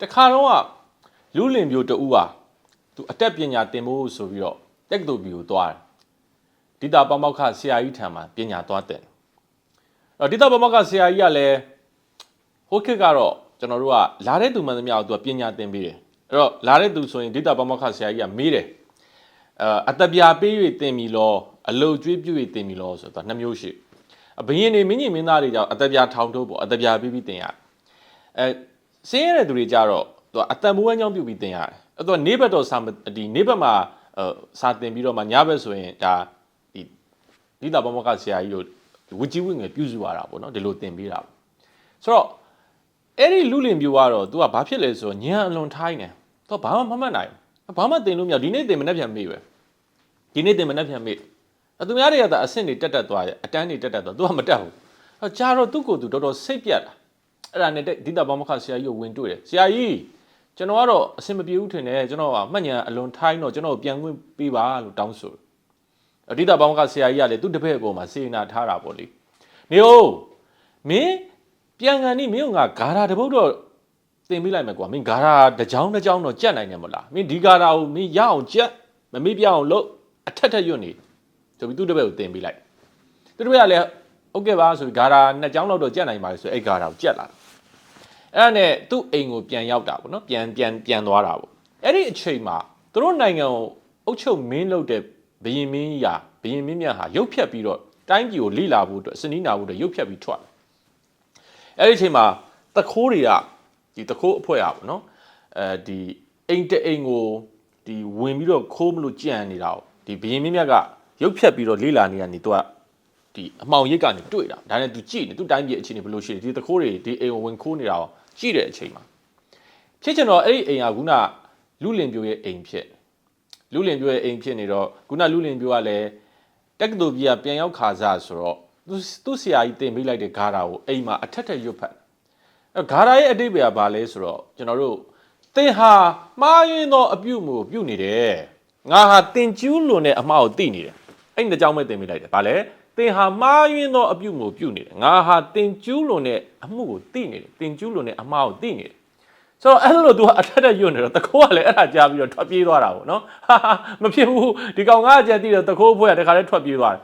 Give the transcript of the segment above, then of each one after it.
တခါတော့ကလူလင်ပြိုတူဟာသူအတက်ပညာသင်ဖို့ဆိုပြီးတော့တက္ကသိုလ်ဘီကိုသွားတယ်ဒီတာပမောက္ခဆရာကြီးထံမှာပညာသွားတယ်အဲ့တော့ဒီတာပမောက္ခဆရာကြီးကလည်းဟိုခေတ်ကတော့ကျွန်တော်တို့ကလာတဲ့သူမှန်သမျှကိုသူကပညာသင်ပေးတယ်အဲ့တော့လာတဲ့သူဆိုရင်ဒီတာပမောက္ခဆရာကြီးကမေးတယ်အဲအတပြာပေး၍သင်ပြီလောအလုတ်ကျွေးပြု၍သင်ပြီလောဆိုတော့နှစ်မျိုးရှိအဘယင်းနေမင်းကြီးမင်းသားတွေကြောင့်အတပြာထောင်ထုတ်ပေါ့အတပြာပေးပြီးသင်ရတယ်အဲ ဆင်းရဲတဲ့သူတွေကြတော့သူကအတန်မိုးဝမ်းကြောင်းပြုတ်ပြီးသင်ရတယ်အဲ့တော့နေဘက်တော့စာမဒီနေဘက်မှာအဲစာသင်ပြီးတော့မှညဘက်ဆိုရင်ဒါဒီဒီတာပမောက္ခဆရာကြီးတို့ဝကြီးဝင်းငယ်ပြုစုရတာပေါ့နော်ဒီလိုသင်ပေးတာပေါ့ဆိုတော့ အဲ့ဒီလူလင်ပြူကတော့ तू ကဘာဖြစ်လဲဆိုတော့ညံအလွန်ထိုင်းတယ်။ तू ဘာမှမမှတ်နိုင်ဘူး။ဘာမှတင်လို့မရဘူးဒီနေ့တင်မနှက်ပြန်မေးပဲ။ဒီနေ့တင်မနှက်ပြန်မေး။အသူများတွေကသာအဆင့်တွေတက်တက်သွားတယ်အတန်းတွေတက်တက်သွား तू ကမတက်ဘူး။အဲကြာတော့သူ့ကိုယ်သူတော်တော်စိတ်ပြတ်တာ။ အဲ့ဒါနဲ့ဒီတာဘောမခဆရာကြီးကိုဝင်တွေ့တယ်။ဆရာကြီးကျွန်တော်ကတော့အဆင်မပြေဘူးထင်တယ်ကျွန်တော်ကမှတ်ညာအလွန်ထိုင်းတော့ကျွန်တော်ပြန်ဝင်ပေးပါလို့တောင်းဆိုတယ်။အဒီတာဘောမခဆရာကြီးကလည်းသူ့တပည့်အပေါ်မှာစေနာထားတာပေါ့လေ။နေဟုတ်မင်းပြန်ကန်นี่မင်းကငါဂါရာတပုတ်တော့တင်ပေးလိုက်မယ်ကွာမင်းဂါရာတစ်ကြောင်းတစ်ကြောင်းတော့ကြက်နိုင်တယ်မလားမင်းဒီဂါရာကိုမင်းရအောင်ကြက်မမေ့ပြအောင်လို့အထက်ထက်ရွတ်နေဆိုပြီးသူ့တပည့်ကိုတင်ပေးလိုက်သူ့တပည့်ကလည်း ဟုတ်ကဲ့ပါဆိုပြီးဂါရာနှစ်ကြောင်းလောက်တော့ကြက်နိုင်ပါလေဆိုအဲ့ဂါရာကိုကြက်လာအဲ့ဒါနဲ့သူ့အိမ်ကိုပြန်ရောက်တာပေါ့နော်ပြန်ပြန်ပြန်သွားတာပေါ့အဲ့ဒီအချိန်မှာသူတို့နိုင်ငံကိုအုပ်ချုပ်မင်းလုပ်တဲ့ဘရင်မင်းကြီးဟာဘရင်မင်းမြတ်ဟာရုပ်ဖြတ်ပြီးတော့တိုင်းပြည်ကိုလိလာဖို့အတွက်စနီးနာဖို့အတွက်ရုပ်ဖြတ်ပြီးထွက်တယ်အဲ့ဒီအချိန်မှာတခိုးတွေကဒီတခိုးအဖွဲ့อ่ะဗောနော်အဲဒီအိမ်တအိမ်ကိုဒီဝင်ပြီးတော့ခိုးမလို့ကြံနေတာကိုဒီဘရင်မင်းမြတ်ကရုပ်ဖြတ်ပြီးတော့လေးလာနေရနေသူက ဒီအမှောင်ရိပ်ကနေတွေ့တာဒါနဲ့သူကြည့်နေသူတိုင်းပြည်အခြေအနေဘယ်လိုရှိလဲဒီတခိုးတွေဒီအိမ်ကိုဝင်ခိုးနေတာကိုကြည့်တဲ့အချိန်မှာဖြစ်ချင်တော့အဲ့ဒီအိမ်ကခုနလူလင်ပြိုရဲ့အိမ်ဖြစ်လူလင်ပြိုရဲ့အိမ်ဖြစ်နေတော့ခုနလူလင်ပြိုကလည်းတက္ကသိုလ်ကြီးကပြန်ရောက်ခါစားဆိုတော့သူသူ့ဆရာကြီးတင်ပေးလိုက်တဲ့ဂါရာကိုအိမ်မှာအထက်ထက်ရွတ်ဖတ်အဲ့ဂါရာရဲ့အတိတ်ပဲကဘာလဲဆိုတော့ကျွန်တော်တို့သင်ဟာမှားယွင်းသောအပြုမှုကိုပြုနေတယ်ငါဟာတင်ကျူးလွန်တဲ့အမှားကိုသိနေတယ်အဲ့ဒီအကြောင်းပဲသင်မိလိုက်တယ်ဘာလဲ သင်ဟာမှားယွင်းသောအပြုမှုကိုပြုနေတယ်ငါဟာတင်ကျူးလွန်တဲ့အမှုကိုသိနေတယ်တင်ကျူးလွန်တဲ့အမှားကိုသိနေတယ်ဆိုတော့အဲ့လို तू အထက်ထက်ယွတ်နေတော့တခိုးကလည်းအဲ့ဒါကြားပြီးတော့ထွက်ပြေးသွားတာပေါ့နော်ဟာဟာမဖြစ်ဘူးဒီကောင်ကအကြက်သိတော့တခိုးဖွဲ့ကတခါလဲထွက်ပြေးသွားတယ်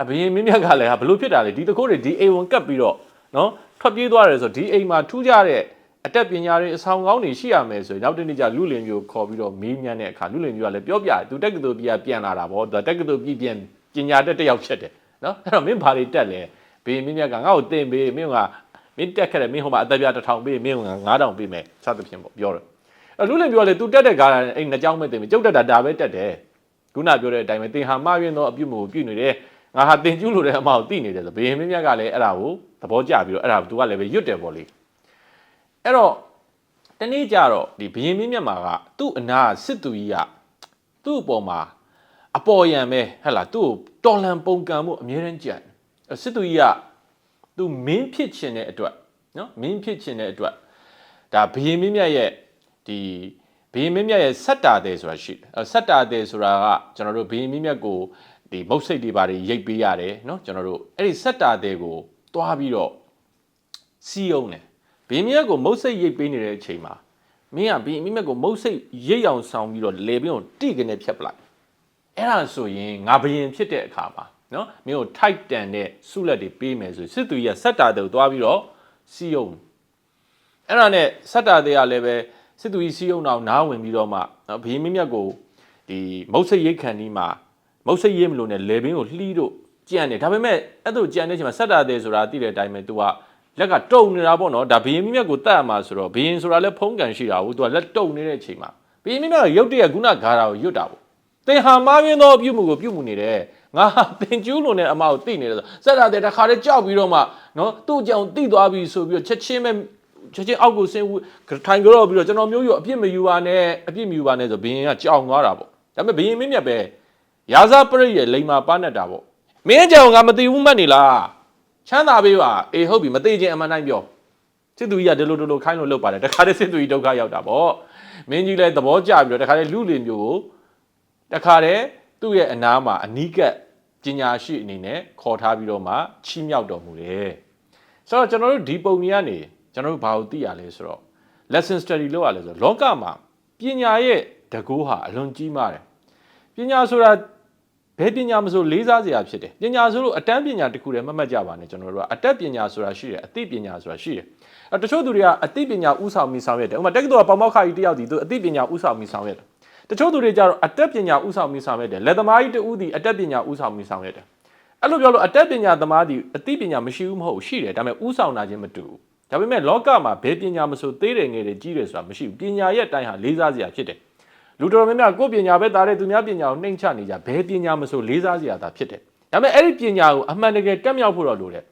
အဘရင်မင်းမြတ်ကလည်းဟာဘလို့ဖြစ်တာလဲဒီတခိုးတွေဒီအိမ်ဝင်ကပ်ပြီးတော့နော်ထွက်ပြေးသွားတယ်ဆိုတော့ဒီအိမ်မှာထူးခြားတဲ့အတက်ပညာတွေအဆောင်ကောင်းတွေရှိရမယ်ဆိုရင်နောက်တစ်နေ့ကျလူလင်မျိုးခေါ်ပြီးတော့မေးမြန်းတဲ့အခါလူလင်မျိုးကလည်းပြောပြတယ်သူတက်ကတူပြပြန်လာတာဗောသူတက်ကတူပြပြန် ပညာတက်တစ်ယောက်ဖြစ်တယ်နော်အဲ့တော့မင်းဘာတွေတက်လဲဘရင်မင်းမြတ်ကငါ့ကိုတင်ပေးမင်းကမင်းတက်ခဲ့တယ်မင်းဟိုမှာအသက်ပြတစ်ထောင်ပေးမင်းက9000ပေးမယ်စသဖြင့်ပေါ့ပြောတယ်အဲ့လူလင်မျိုးကလည်းသူတက်တဲ့ကားအဲ့နှစ်ကြောင်းပဲတင်ပေးကျုပ်တက်တာဒါပဲတက်တယ်ခုနပြောတဲ့အတိုင်းပဲတင်ဟာမှားယွင်းသောအပြုမှုကိုပြုနေတယ်ငါဟာတင်ကျူးလို့တဲ့အမောက်သိနေတယ်ဆိုဘယင်မင်းမြတ်ကလည်းအဲ့ဒါကိုသဘောကျပြီးတော့အဲ့ဒါသူကလည်းပဲရွတ်တယ်ပေါ့လေအဲ့တော့တနေ့ကျတော့ဒီဘယင်မင်းမြတ်မှာကသူ့အနာစစ်သူကြီးကသူ့အပေါ်မှာ အပေါ်ယံပဲဟဲ့လားသူ့ကိုတော်လန်ပုံကံမှုအမြဲတမ်းကြံ့စစ်သူကြီးကသူမင်းဖြစ်ခြင်းတဲ့အတွက်နော်မင်းဖြစ်ခြင်းတဲ့အတွက်ဒါဘုရင်မင်းမြတ်ရဲ့ဒီဘုရင်မင်းမြတ်ရဲ့စက်တာတဲ့ဆိုတာရှိတယ်စက်တာတဲ့ဆိုတာကကျွန်တော်တို့ဘုရင်မင်းမြတ်ကိုဒီမုတ်စိတ်တွေပါတွေရိတ်ပေးရတယ်နော်ကျွန်တော်တို့အဲ့ဒီစက်တာတဲ့ကိုတွားပြီးတော့စီးအောင်တယ်ဘုရင်မင်းမြတ်ကိုမုတ်စိတ်ရိတ်ပေးနေတဲ့အချိန်မှာမင်းကဘုရင်မင်းမြတ်ကိုမုတ်စိတ်ရိတ်အောင်ဆောင်ပြီးတော့လေပင်းကိုတိကနေဖြတ်ပလိုက် အဲ့ဒါဆိုရင်ငါဘယင်ဖြစ်တဲ့အခါမှာနော်မင်းကိုထိုက်တန်တဲ့ဆုလက်တွေပေးမယ်ဆိုစစ်သူကြီးကစက်တာတို့သွားပြီးတော့စီယုံအဲ့ဒါနဲ့စက်တာတွေကလည်းပဲစစ်သူကြီးစီယုံအောင်နားဝင်ပြီးတော့မှနော်ဘယင်မင်းမြတ်ကိုဒီမုတ်ဆိတ်ရိတ်ခန်ဒီမှာမုတ်ဆိတ်ရိတ်မလို့နဲ့လေဘင်းကိုလှီးတော့ကြံ့တယ်ဒါပေမဲ့အဲ့လိုကြံ့တဲ့အချိန်မှာစက်တာတွေဆိုတာသိတဲ့အတိုင်းပဲ तू ကလက်ကတုံနေတာပေါ့နော်ဒါဘယင်မင်းမြတ်ကိုတတ်ရမှာဆိုတော့ဘယင်ဆိုတာလည်းဖုံးကန်ရှိတာဘူး तू ကလက်တုံနေတဲ့အချိန်မှာဘယင်မင်းမြတ်ကရုတ်တရက်ခုနဂါတာကိုရွတ်တာပေါ့ သင်ဟာမားရင်းသောပြုမှုကိုပြုမှုနေတယ်ငါဟာသင်ကျူးလွန်တဲ့အမကိုသိနေတယ်ဆိုဆက်တာတဲ့တခါတည်းကြောက်ပြီးတော့မှနော်သူ့ကြောင်တိသွားပြီဆိုပြီးတော့ချက်ချင်းပဲချက်ချင်းအောက်ကိုဆင်းထိုင်ကြတော့ပြီးတော့ကျွန်တော်မျိုးရအပြစ်မယူပါနဲ့အပြစ်မယူပါနဲ့ဆိုဘရင်ကကြောင်သွားတာပေါ့ဒါပေမဲ့ဘရင်မင်းမြတ်ပဲရာဇပရိရဲ့လိမ္မာပါနဲ့တာပေါ့မင်းကြောင်ကမသိဘူးမှတ်နေလားချမ်းသာပေးပါအေးဟုတ်ပြီမသိခြင်းအမှန်တိုင်းပြောစစ်သူကြီးကဒီလိုဒီလိုခိုင်းလို့လုပ်ပါတယ်တခါတည်းစစ်သူကြီးဒုက္ခရောက်တာပေါ့မင်းကြီးလည်းသဘောကျပြီးတော့တခါတည်းလူလင်မျိုးကို တခါတည်းသူ့ရဲ့အနားမှာအနီးကပ်ပညာရှိအနေနဲ့ခေါ်ထားပြီးတော့မှချီးမြှောက်တော်မူတယ်ဆိုတော့ကျွန်တော်တို့ဒီပုံကြီးကနေကျွန်တော်တို့ဘာလို့သိရလဲဆိုတော့ lesson study လုပ်ရလဲဆိုတော့လောကမှာပညာရဲ့တကူဟာအလွန်ကြီးမားတယ်ပညာဆိုတာဘယ်ပညာမဆိုလေးစားစရာဖြစ်တယ်ပညာဆိုလို့အတန်းပညာတစ်ခုတည်းမမှတ်ကြပါနဲ့ကျွန်တော်တို့ကအတတ်ပညာဆိုတာရှိတယ်အသိပညာဆိုတာရှိတယ်အဲတချို့သူတွေကအသိပညာဥဆောင်မိဆောင်ရတယ်ဥပမာတက္ကသိုလ်ကပေါမောက်ခါကြီးတယောက်ဒီသူအသိပညာဥဆောင်မိဆောင်ရတယ် တချို့သူတွေကြတော့အတတ်ပညာဥဆောင်မိဆောင်ရတယ်လက်သမားကြီးတူဦးဒီအတတ်ပညာဥဆောင်မိဆောင်ရတယ်အဲ့လိုပြောလို့အတတ်ပညာသမားဒီအသိပညာမရှိဘူးမဟုတ်ဘူးရှိတယ်ဒါပေမဲ့ဥဆောင်တာချင်းမတူဘူးဒါပေမဲ့လောကမှာဘယ်ပညာမဆိုသေးတယ်ငယ်တယ်ကြီးတယ်ဆိုတာမရှိဘူးပညာရဲ့အတိုင်းဟာလေးစားစရာဖြစ်တယ်လူတော်များများကိုယ်ပညာပဲတားတဲ့သူများပညာကိုနှိမ့်ချနေကြဘယ်ပညာမဆိုလေးစားစရာသာဖြစ်တယ်ဒါပေမဲ့အဲ့ဒီပညာကိုအမှန်တကယ်တက်မြောက်ဖို့တော့လိုတယ်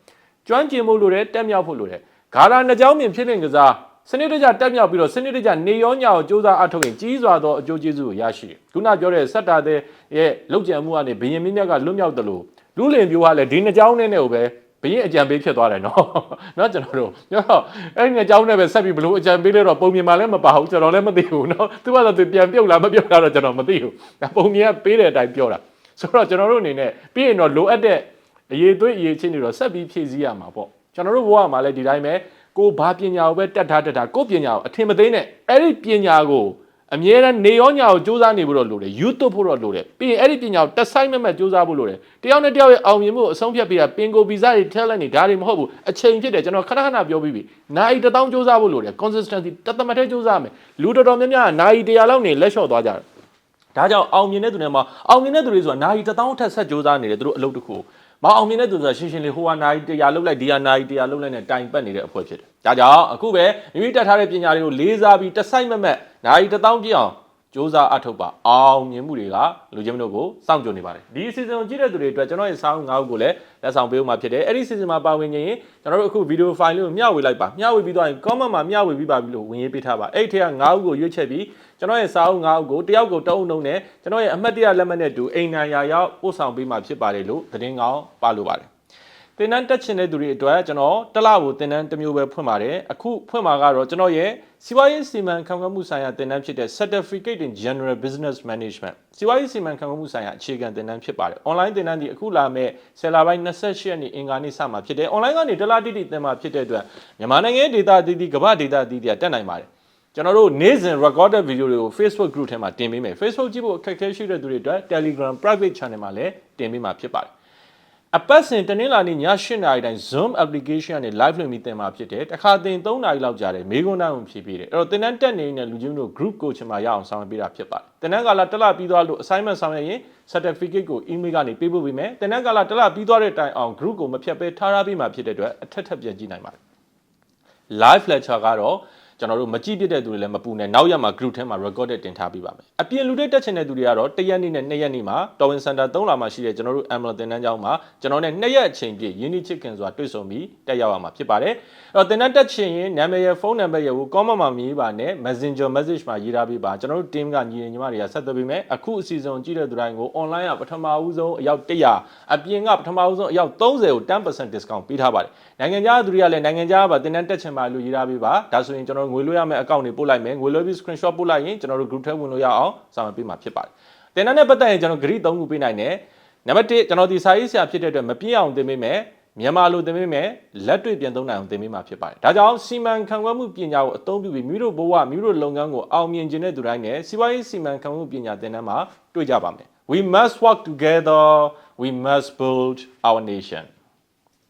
ကျွမ်းကျင်ဖို့လိုတယ်တက်မြောက်ဖို့လိုတယ်ဂါလာနှစ်ကြောင်းမြင်ဖြစ်လင်ကစား စနစ်တကျတက်မြောက်ပြီးတော့စနစ်တကျနေရောညရောစူးစမ်းအထောက်ရင်ကြီးစွာသောအကျိုးကျေးဇူးကိုရရှိတယ်ခုနပြောတဲ့ဆက်တာတဲ့ရဲ့လောက်ကျန်မှုကနေဘရင်မင်းမြတ်ကလွတ်မြောက်တယ်လို့လူလင်ပြိုးကလည်းဒီနှစ်ကြောင်းနဲ့နဲ့ကိုပဲဘရင်အကြံပေးဖြစ်သွားတယ်နော်။နော်ကျွန်တော်တို့ညတော့အဲ့ဒီအကြောင်းနဲ့ပဲဆက်ပြီးဘလို့အကြံပေးလဲတော့ပုံမြင်မှလည်းမပါဘူးကျွန်တော်လည်းမသိဘူးနော်။သူကလည်းသူပြန်ပြုတ်လာမပြုတ်လာတော့ကျွန်တော်မသိဘူး။ဒါပုံမြင်ကပေးတဲ့အတိုင်းပြောတာ။ဆိုတော့ကျွန်တော်တို့အနေနဲ့ပြီးရင်တော့လိုအပ်တဲ့အရေးသွေးအရေးချင်းတွေတော့ဆက်ပြီးဖြည့်ဆည်းရမှာပေါ့။ကျွန်တော်တို့ဘဝမှာလည်းဒီတိုင်းပဲ ကိုဘာပညာကိုပဲတက်ထားတက်ထားကိုပညာကိုအထင်မသေးနဲ့အဲ့ဒီပညာကိုအမြဲတမ်းနေရောညာကိုစူးစမ်းနေဖို့တော့လိုတယ် YouTube ဖို့တော့လိုတယ်ပြီးရင်အဲ့ဒီပညာကိုတက်ဆိုင်မဲ့မဲ့စူးစမ်းဖို့လိုတယ်တယောက်နဲ့တယောက်ရဲ့အောင်မြင်မှုကိုအဆုံးဖြတ်ပေးတာပင်ကိုဗီဇတွေ talent တွေဒါတွေမဟုတ်ဘူးအချိန်ဖြစ်တယ်ကျွန်တော်ခဏခဏပြောပြီးပြီနိုင်တစ်တောင်းစူးစမ်းဖို့လိုတယ် consistency တသမတ်ထဲစူးစမ်းမယ်လူတော်တော်များများကနိုင်100လောက်နေလက်လျှော့သွားကြတယ်ဒါကြောင့်အောင်မြင်တဲ့သူတွေမှာအောင်မြင်တဲ့သူတွေဆိုတာနိုင်တစ်တောင်းထက်ဆက်စူးစမ်းနေတယ်သူတို့အလုပ်တစ်ခု မအောင်မြင်တဲ့သူဆိုတာရှင်းရှင်းလေးဟိုဟာနိုင်100လောက်လိုက်ဒီဟာနိုင်100လောက်လိုက်နဲ့တိုင်ပတ်နေတဲ့အဖွဲ့ဖြစ်တယ်ဒါကြောင့်အခုပဲမိမိတက်ထားတဲ့ပညာတွေကိုလေးစားပြီးတစ်ဆိုင်မမက်နိုင်တစ်တောင်းပြည့်အောင် စ조사အထုတ်ပါအောင်မြင်မှုတွေကလူချင်းတို့ကိုစောင့်ကြိုနေပါတယ်ဒီအစီအစဉ်ကိုကြည့်တဲ့သူတွေအတွက်ကျွန်တော်ရဲ့စောင်းငါးခုကိုလည်းလက်ဆောင်ပေးဦးမှာဖြစ်တယ်အဲ့ဒီအစီအစဉ်မှာပါဝင်ခြင်းရင်ကျွန်တော်တို့အခုဗီဒီယိုဖိုင်လေးကိုမျှဝေလိုက်ပါမျှဝေပြီးတော့ရင် comment မှာမျှဝေပြီးပါပြီလို့ဝင်ရေးပေးထားပါအဲ့ဒီထက်ကငါးခုကိုရွေးချက်ပြီးကျွန်တော်ရဲ့စောင်းငါးခုကိုတယောက်ကိုတအုပ်နှုံနဲ့ကျွန်တော်ရဲ့အမှတ်တရလက်မှတ်နဲ့တူအိမ်နံရာရောက်ပို့ဆောင်ပေးမှာဖြစ်ပါတယ်လို့သတင်းကောင်းပါလို့ပါတယ် သင်တန်းတက်ချင်တဲ့သူတွေအတွက်ကျွန်တော်တစ်လကိုသင်တန်းတစ်မျိုးပဲဖွင့်ပါတယ်အခုဖွင့်မှာကတော့ကျွန်တော်ရဲ့စီးပွားရေးစီမံခန့်ခွဲမှုဆိုင်ရာသင်တန်းဖြစ်တဲ့ Certificate in General Business Management စီးပွားရေးစီမံခန့်ခွဲမှုဆိုင်ရာအခြေခံသင်တန်းဖြစ်ပါတယ် online သင်တန်းဒီအခုလာမဲ့ဆယ်လပိုင်း28ရက်နေ့အင်္ဂါနေ့စမှာဖြစ်တယ် online ကနေတစ်လတိတိသင်မှာဖြစ်တဲ့အတွက်မြန်မာနိုင်ငံဒေတာအသီးသီးကမ္ဘာဒေတာအသီးသီးတက်နိုင်ပါတယ်ကျွန်တော်တို့နေ့စဉ် recorded video တွေကို Facebook group ထဲမှာတင်ပေးမယ် Facebook ကြည့်ဖို့အခက်အခဲရှိတဲ့သူတွေအတွက် Telegram private channel မှာလည်းတင်ပေးမှာဖြစ်ပါတယ် အပတ်စဉ်တနင်္လာနေ့ည8:00နာရီတိုင်း Zoom application ကနေ live လွှင့်ပြီးသင်မှာဖြစ်တယ်။တစ်ခါသင်3နာရီလောက်ကြာတယ်မေးခွန်းတိုင်းကိုဖြေပေးတယ်။အဲ့တော့သင်တန်းတက်နေတဲ့လူချင်းတို့ group coach မှာရအောင်ဆောင်ရွက်ပေးတာဖြစ်ပါတယ်။သင်တန်းကာလတစ်လပြီးသွားလို့ assignment ဆောင်ရွက်ရင် certificate ကို email ကနေပေးပို့ပေးမယ်။သင်တန်းကာလတစ်လပြီးသွားတဲ့တိုင်အောင် group ကိုမဖြတ်ဘဲထားထားပေးမှာဖြစ်တဲ့အတွက်အထက်ထပ်ပြန်ကြည့်နိုင်ပါတယ်။ live lecture ကတော့ ကျွန်တော်တို့မကြည့်ပြတဲ့သူတွေလည်းမပူနဲ့နောက်ရက်မှာ group ထဲမှာ recorded တင်ထားပေးပါမယ်အပြင်လူတွေတက်ချင်တဲ့သူတွေကတော့တရက်နေ့နဲ့နှစ်ရက်နေ့မှာတော်ဝင်စင်တာ3လမှာရှိတဲ့ကျွန်တော်တို့ Amazon သင်တန်းကျောင်းမှာကျွန်တော်နဲ့နှစ်ရက်အချိန်ပြည့်ရင်းနှီးချစ်ခင်စွာတွေ့ဆုံပြီးတက်ရောက်ရမှာဖြစ်ပါတယ်အဲ့တော့သင်တန်းတက်ချင်ရင်နာမည်ရဖုန်းနံပါတ်ရကို comment မှာမြည်ပါနဲ့ Messenger message မှာရေးထားပေးပါကျွန်တော်တို့ team ကညီညီမတွေကဆက်သွယ်ပေးမယ်အခုအစီအစဉ်ကြည့်တဲ့သူတိုင်းကို online ကပထမဦးဆုံးအယောက်100အပြင်ကပထမဦးဆုံးအယောက်30ကို10% discount ပေးထားပါတယ်နိုင်ငံခြားသူတွေကလည်းနိုင်ငံခြားပါသင်တန်းတက်ချင်ပါလို့ရေးထားပေးပါဒါဆိုရင်ကျွန်တော်ငွေလွှဲရမယ့် account တွေပို့လိုက်မယ်ငွေလွှဲပြီး screenshot ပို့လိုက်ရင်ကျွန်တော်တို့ group ထဲဝင်လို့ရအောင်ဆောင်ရွက်ပေးမှာဖြစ်ပါတယ်သင်တန်းနဲ့ပတ်သက်ရင်ကျွန်တော် grid 3ခုပေးနိုင်တယ်နံပါတ်1ကျွန်တော်ဒီစာရေးဆရာဖြစ်တဲ့အတွက်မပြည့်အောင်သင်ပေးမယ်မြန်မာလိုသင်ပေးမယ်လက်တွေ့ပြန်သုံးနိုင်အောင်သင်ပေးမှာဖြစ်ပါတယ်ဒါကြောင့်စီမံခန့်ခွဲမှုပညာကိုအသုံးပြုပြီးမိတို့ဘဝမိတို့လုပ်ငန်းကိုအောင်မြင်ခြင်းတဲ့သူတိုင်းနဲ့စီးပွားရေးစီမံခန့်ခွဲမှုပညာသင်တန်းမှာတွေ့ကြပါမယ် we must work together we must build our nation